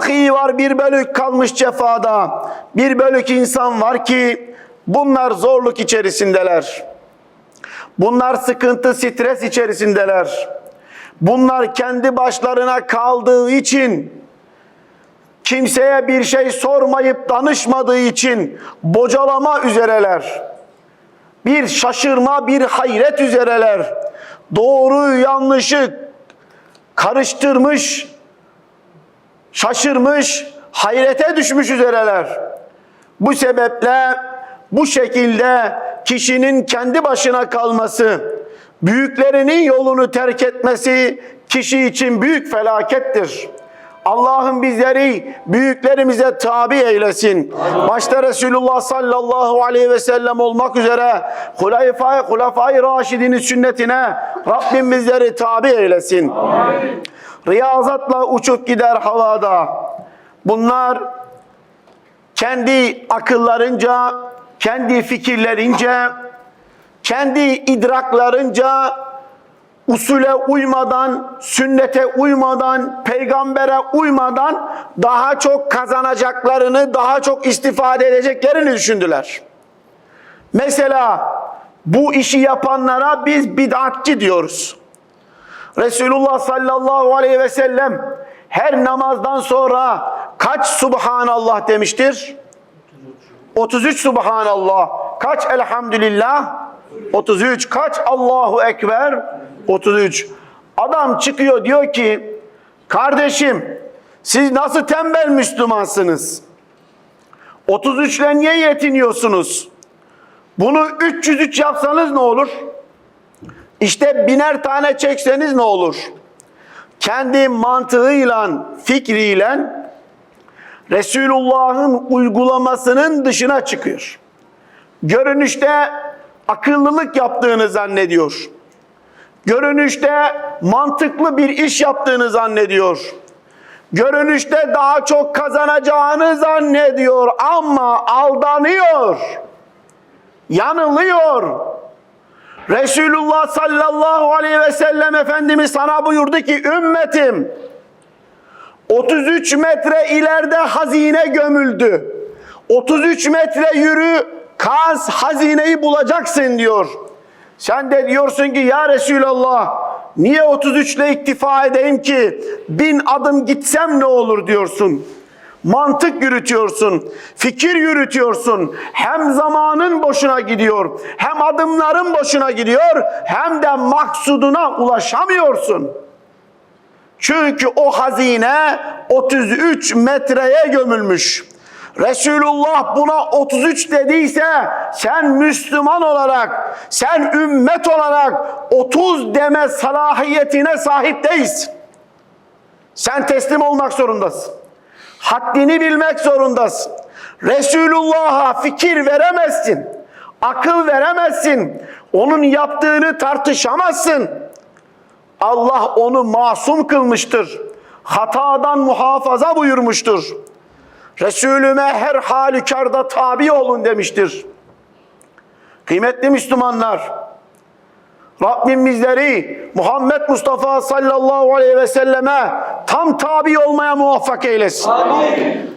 Tahi var bir bölük kalmış cefada. Bir bölük insan var ki bunlar zorluk içerisindeler. Bunlar sıkıntı, stres içerisindeler. Bunlar kendi başlarına kaldığı için kimseye bir şey sormayıp danışmadığı için bocalama üzereler. Bir şaşırma, bir hayret üzereler. Doğruyu yanlışı karıştırmış, şaşırmış, hayrete düşmüş üzereler. Bu sebeple bu şekilde kişinin kendi başına kalması, büyüklerinin yolunu terk etmesi kişi için büyük felakettir. Allah'ım bizleri büyüklerimize tabi eylesin. Başta Resulullah sallallahu aleyhi ve sellem olmak üzere Hulefai Hulefai Raşidinin sünnetine Rabbim bizleri tabi eylesin. Riyazatla uçup gider havada. Bunlar kendi akıllarınca, kendi fikirlerince, kendi idraklarınca usule uymadan, sünnete uymadan, peygambere uymadan daha çok kazanacaklarını, daha çok istifade edeceklerini düşündüler. Mesela bu işi yapanlara biz bid'atçı diyoruz. Resulullah sallallahu aleyhi ve sellem her namazdan sonra kaç subhanallah demiştir? 33 subhanallah. Kaç elhamdülillah? 33. Kaç Allahu ekber? 33. Adam çıkıyor diyor ki kardeşim siz nasıl tembel Müslümansınız? 33 ile niye yetiniyorsunuz? Bunu 303 yapsanız ne olur? İşte biner tane çekseniz ne olur? Kendi mantığıyla, fikriyle Resulullah'ın uygulamasının dışına çıkıyor. Görünüşte akıllılık yaptığını zannediyor. Görünüşte mantıklı bir iş yaptığını zannediyor. Görünüşte daha çok kazanacağını zannediyor ama aldanıyor. Yanılıyor. Resulullah sallallahu aleyhi ve sellem Efendimiz sana buyurdu ki ümmetim 33 metre ileride hazine gömüldü. 33 metre yürü kaz hazineyi bulacaksın diyor. Sen de diyorsun ki ya Resulallah niye 33 ile iktifa edeyim ki bin adım gitsem ne olur diyorsun. Mantık yürütüyorsun, fikir yürütüyorsun. Hem zamanın boşuna gidiyor, hem adımların boşuna gidiyor, hem de maksuduna ulaşamıyorsun. Çünkü o hazine 33 metreye gömülmüş. Resulullah buna 33 dediyse sen Müslüman olarak, sen ümmet olarak 30 deme salahiyetine sahip değilsin. Sen teslim olmak zorundasın. Haddini bilmek zorundasın. Resulullah'a fikir veremezsin. Akıl veremezsin. Onun yaptığını tartışamazsın. Allah onu masum kılmıştır. Hatadan muhafaza buyurmuştur. Resulüme her halükarda tabi olun demiştir. Kıymetli Müslümanlar, Rabbim bizleri Muhammed Mustafa sallallahu aleyhi ve selleme tam tabi olmaya muvaffak eylesin. Amin.